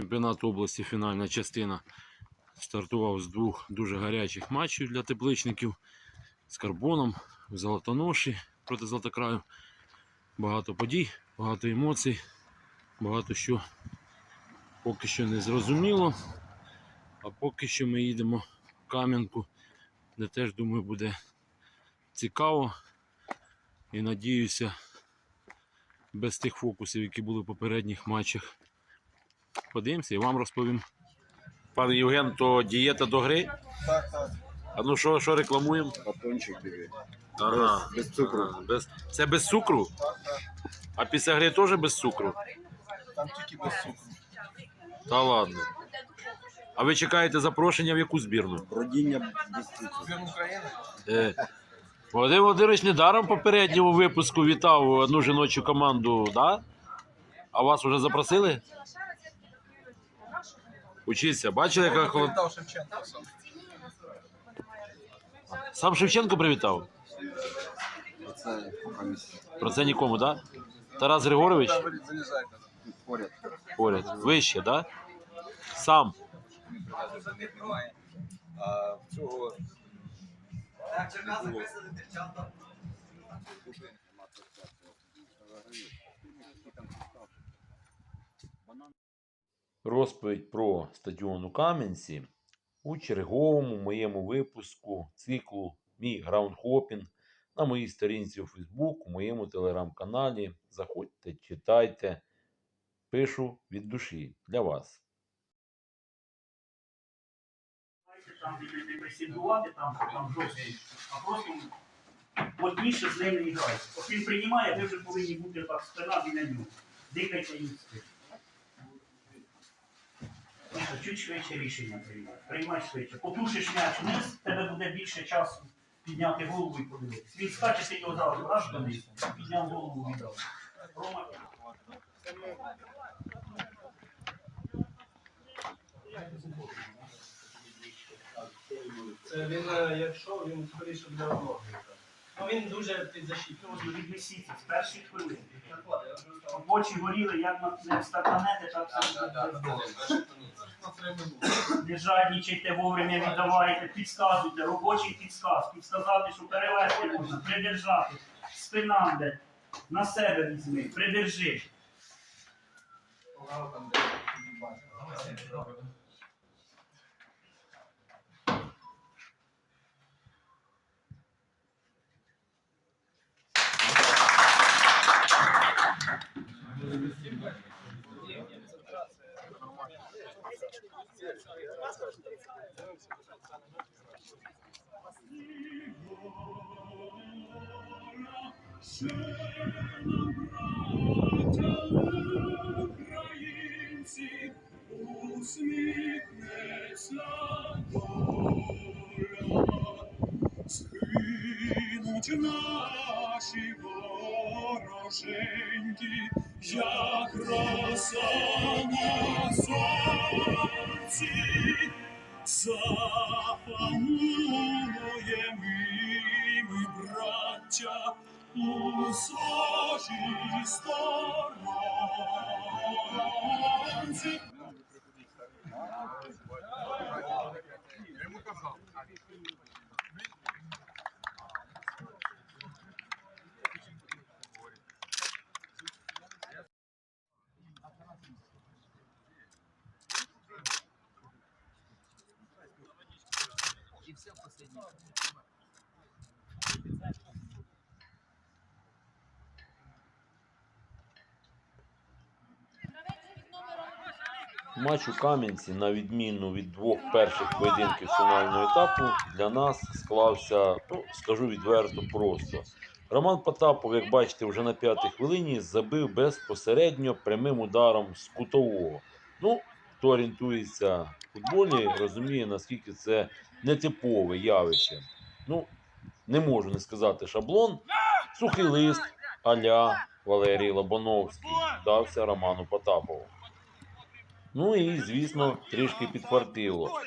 Чемпіонат області фінальна частина стартував з двох дуже гарячих матчів для тепличників з карбоном в Золотоноші проти Золотокраю. Багато подій, багато емоцій, багато що поки що не зрозуміло. А поки що ми їдемо в Кам'янку, де теж думаю буде цікаво. І надіюся, без тих фокусів, які були в попередніх матчах. Подивимося і вам розповім. Пане Євген, то дієта до гри? Так, так. А ну що, що рекламуємо? Батончик тобі. Ага. Без, без цукру. Без... Це без цукру? Так, так. А після гри теж без цукру? Там тільки без цукру. Та ладно. А ви чекаєте запрошення в яку збірну? Бродіння без цукру. Збірну України? Е, Володимир Володимирович недаром попередньому випуску вітав одну жіночу команду, да? А вас вже запросили? Учіться, бачили, яка холод... Сам. Сам Шевченко привітав? Це комісія. Про це нікому, так? Да? Тарас Григорович Там говорить, залізайте. Поряд. поряд. Вище, так? Да? Сам. За них немає. А в цього... Розповідь про стадіон у Кам'янці у черговому моєму випуску циклу Мій граундхопінг на моїй сторінці у Фейсбук, у моєму телеграм-каналі. Заходьте, читайте. Пишу від душі для вас. там не пресингувати, там, там жорсткий, а просто плотніше з ним не грайте. От він приймає, ви вже повинні бути так спина біля нього. Дихайте і спить. Чуть швидше рішення приймай. Приймай швидше. Потушиш м'яч вниз, тебе буде більше часу підняти голову і подивитися. Він скаче, ти його зразу раз донизу, підняв голову віддав. Рома, Це він, е, якщо він скоріше для вимоги. Ну він дуже підзащитний. Сьогодні віднесіться з перших хвилин. Очі горіли, як на не стаканети, так само. Не жаднічайте вовремя віддавайте, підказуйте, робочий підсказ, підсказати, що перевести можна, придержати, спина де, на себе візьми, придержи. Українці, усміхнеться доля, згинуть наші вороженьки, як роса на сонці, Матч у Кам'янці, на відміну від двох перших поєдинків фінального етапу, для нас склався, ну, скажу відверто, просто. Роман Потапов, як бачите, вже на п'ятій хвилині забив безпосередньо прямим ударом з кутового. Ну, хто орієнтується в футболі, розуміє, наскільки це нетипове явище. Ну, не можу не сказати шаблон. Сухий лист аля Валерій Лобановський дався Роману Потапову. Ну і, звісно, трішки підфартило.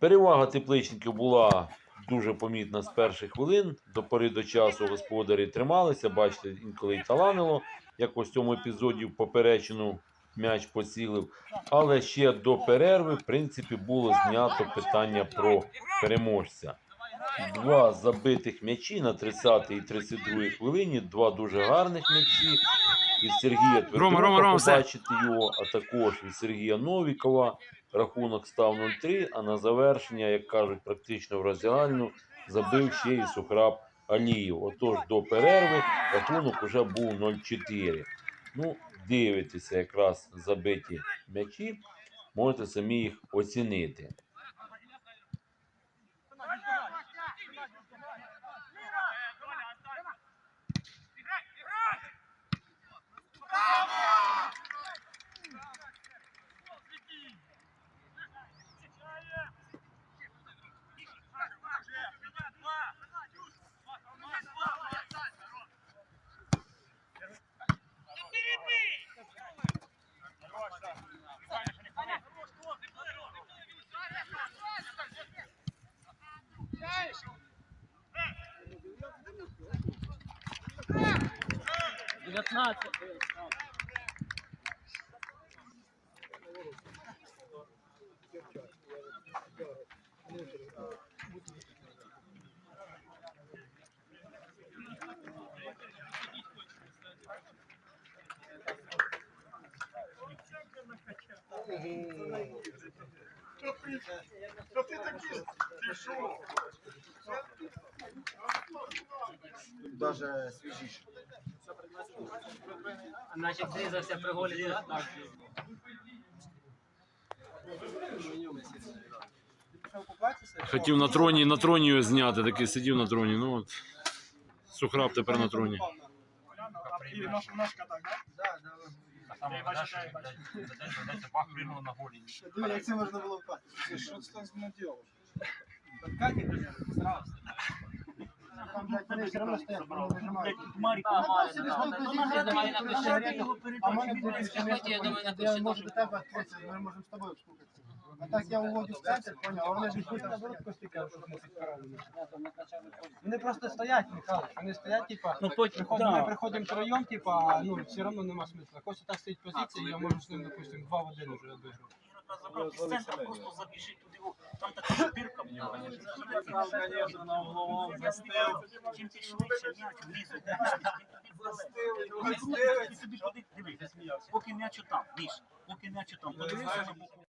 Перевага тепличників була дуже помітна з перших хвилин. До пори до часу господарі трималися, бачите, інколи й таланило, як ось цьому епізоді в поперечину м'яч поцілив. Але ще до перерви, в принципі, було знято питання про переможця. Два забитих м'ячі на 30 і 32 хвилині, два дуже гарних м'ячі. Від Сергія все. побачити його, а також від Сергія Новікова. Рахунок став 0-3, а на завершення, як кажуть, практично в роздягальню забив ще і Сухраб Аліїв. Отож, до перерви рахунок уже був 0-4. Ну, дивитеся якраз забиті м'ячі, можете самі їх оцінити. Даже свіжіше. Значить, зрізався при голі. Хотів на троні, на троні його зняти, такий сидів на троні. Ну от. Сухраб тепер на троні. Як це можна було впасти? Що це там наділо? А я думаю, на Я відкритися, ми можемо з тобою вступитися. А так я уводжу в центр, поняв, а вони ж йдуть там Вони просто стоять, Михайлович, вони стоять, типа, Ну, потім, приходимо, да. ми приходимо троєм, типа, ну, все одно нема смисла. Костя так стоїть позиція, я можу з ним, допустим, два в один уже обіграти. забрав із центру, просто забіжить туди. Там така дирка була. на угловому Чим ти швидше м'яч ходи, дивись, поки м'яч там, Міш, поки м'яч там, подивився на боку.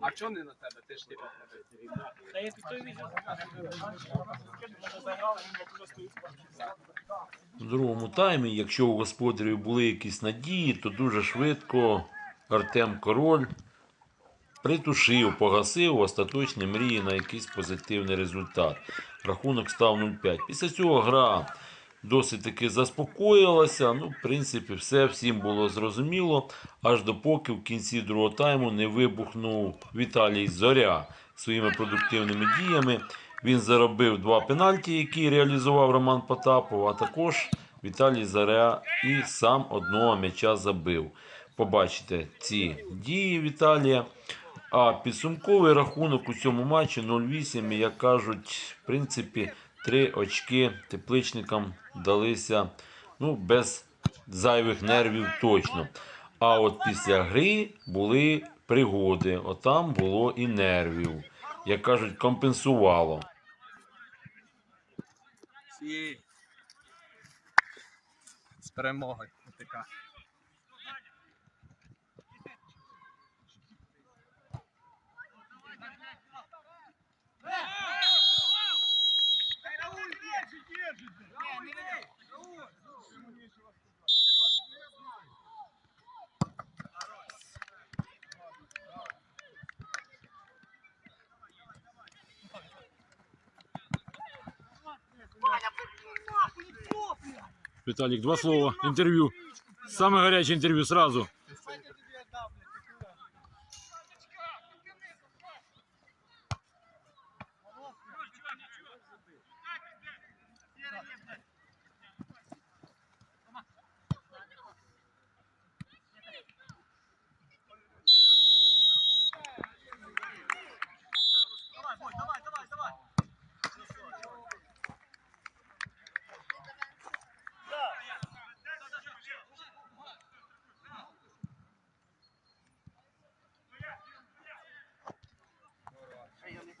А чого не на тебе? Ти ж типа. Та я під той візу. У другому таймі, якщо у господарів були якісь надії, то дуже швидко Артем Король притушив, погасив остаточні мрії на якийсь позитивний результат. Рахунок став 0-5. Після цього гра досить таки заспокоїлася. Ну, в принципі, все всім було зрозуміло, аж допоки в кінці другого тайму не вибухнув Віталій Зоря своїми продуктивними діями. Він заробив два пенальті, які реалізував Роман Потапов, а також Віталій Заря і сам одного м'яча забив. Побачите ці дії Віталія. А підсумковий рахунок у цьому матчі 0-8, як кажуть, в принципі, три очки тепличникам далися ну, без зайвих нервів точно. А от після гри були пригоди, отам було і нервів. Як кажуть, компенсувало. З. Така. Віталік, два слова. Інтерв'ю. Саме гаряче інтерв'ю сразу.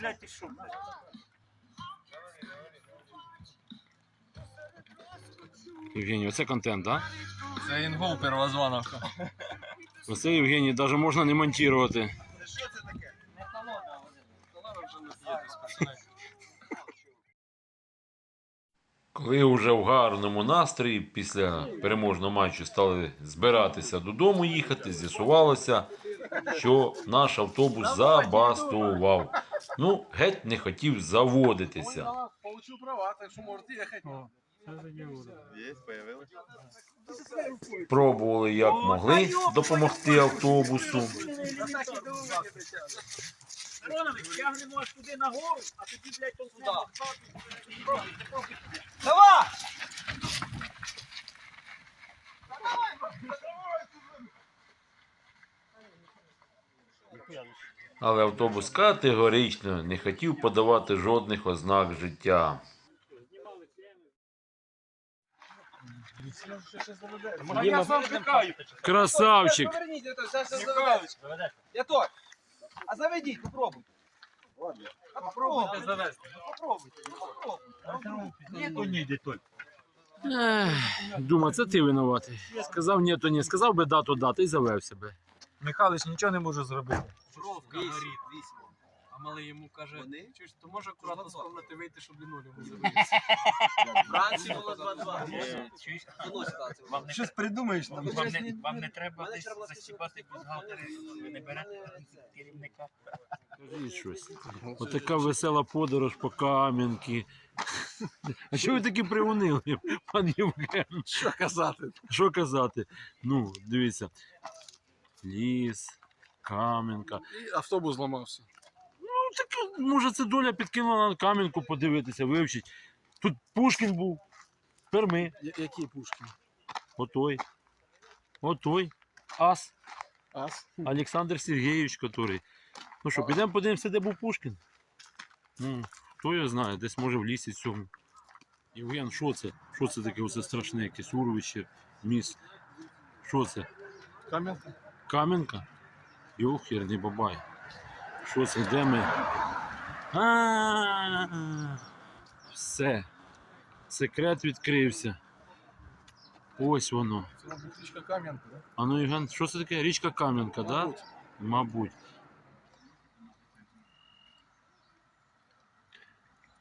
Блядь, ти що, блядь? Євгеній, оце контент, так? Це інгол первозвановка. Да? Оце Євгеній, навіть можна не монтувати. Коли вже в гарному настрої після переможного матчу стали збиратися додому їхати, з'ясувалося, що наш автобус забастував. Ну, геть не хотів заводитися. Получил права, так что можете появилось. Пробували як могли допомогти автобусу. Миронович, тягнемо аж туди нагору, а тоді, блядь, толкнемо. Давай! Але автобус категорично не хотів подавати жодних ознак життя. Я сам шукаю. Красавчик! Заведете. Я тот. А заведите, попробуйте. Попробуйте завести. Попробуйте. Попробуйте. Ех, Дума, це ти винуватий. Сказав ні, то ні. Сказав би да, то да, ти й завев себе. Михайлович нічого не може зробити. Бровка горить. А малий йому каже, Вони? чуєш, то може акуратно з комнати вийти, щоб лінолеум не. Вранці було 2-2. Вам не, Щось придумаєш нам. вам не, вам не треба десь треба застібати бюстгальтери, ви не берете керівника. Кажіть щось. Отака весела подорож по Кам'янки. А що ви такі приунили, пан Євген? Що казати? Що казати? Ну, дивіться. Ліс, Кам'янка. І автобус зламався. Ну, так, може, це доля підкинула на Кам'янку подивитися, вивчить. Тут Пушкін був. Тепер ми. Я- Який Пушкін? Отой. Отой. Ас. Ас? Олександр Сергійович, який. Ну що, підемо подивимося, де був Пушкін? Ну, хто його знає, десь може в лісі цьому. Євген, що це? Що це таке оце страшне, якесь урвище, міст? Що це? Кам'янка? Кам'янка? Йохерний бабай. Що це? Де ми? А, Все. Секрет відкрився. Ось воно. Це, мабуть, річка Кам'янка, так? А ну, Євген, що це таке? Річка Кам'янка, так? Да? Мабуть.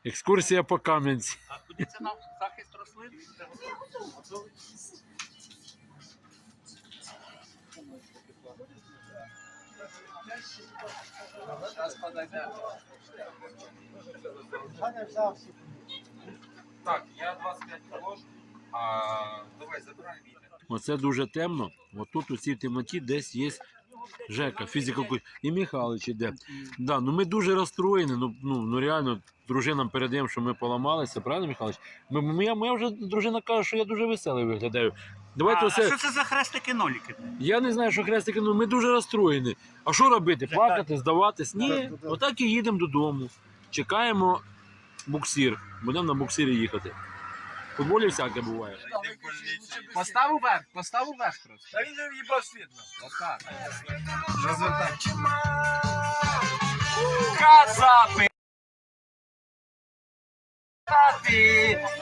Екскурсія по Кам'янці. А куди це нам захист рослин? Зараз подойде. Так, я 25 положу. А, давай, забирай вітер. Оце дуже темно. Отут у цій темноті десь є Жека, фізика і Михайлович іде. Да, ну ми дуже розстроєні. Ну, ну, ну реально, дружинам передаємо, що ми поламалися, правильно, Михайлович? Ми, моя, моя вже дружина каже, що я дуже веселий виглядаю. Давайте а, оце. а що це за хрестики-ноліки? Я не знаю, що хрестики, ну ми дуже розстроєні. А що робити? Плакати, здаватись? Ні, отак і їдемо додому. Чекаємо буксир. Будемо на буксирі їхати. В футболі всяке буває. Постав вверх, постав вверх просто. Та він же в'їбав світло. Отак. Розвертай. Казапи!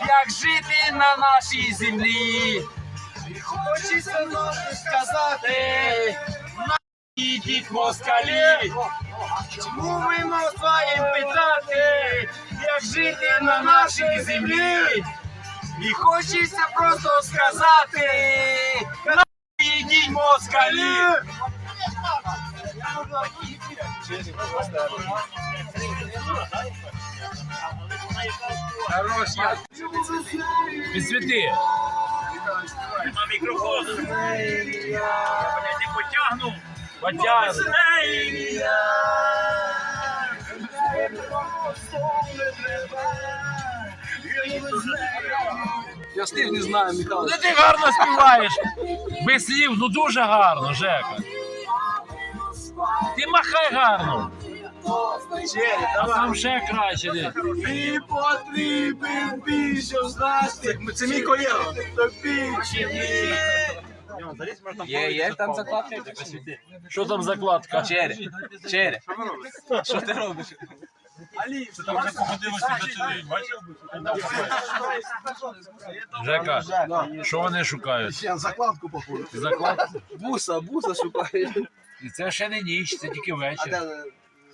Як жити на нашій землі? Хочеться нам сказати, Ідіть москалі! чому ми маємо питати, Як жити на нашій землі? і хочеться просто сказати, Ідіть москалі! хорош, я Підсвіти. На мікрофон! Не потягну! Потягну. Я стих не знаю, Михайлович. Ну ти гарно співаєш. Без слів, ну дуже гарно, Жека. Ти махай гарно. А там ще краще. Де. Ти потрібен більше знати. Це мій колега. Тобі чи ні? Є, є там закладка? Що там закладка? Чере. Чере. Що ти робиш? Жека, що вони шукають? Я закладку походу. Закладку? Буса, буса шукає. І це ще не ніч, це тільки вечір.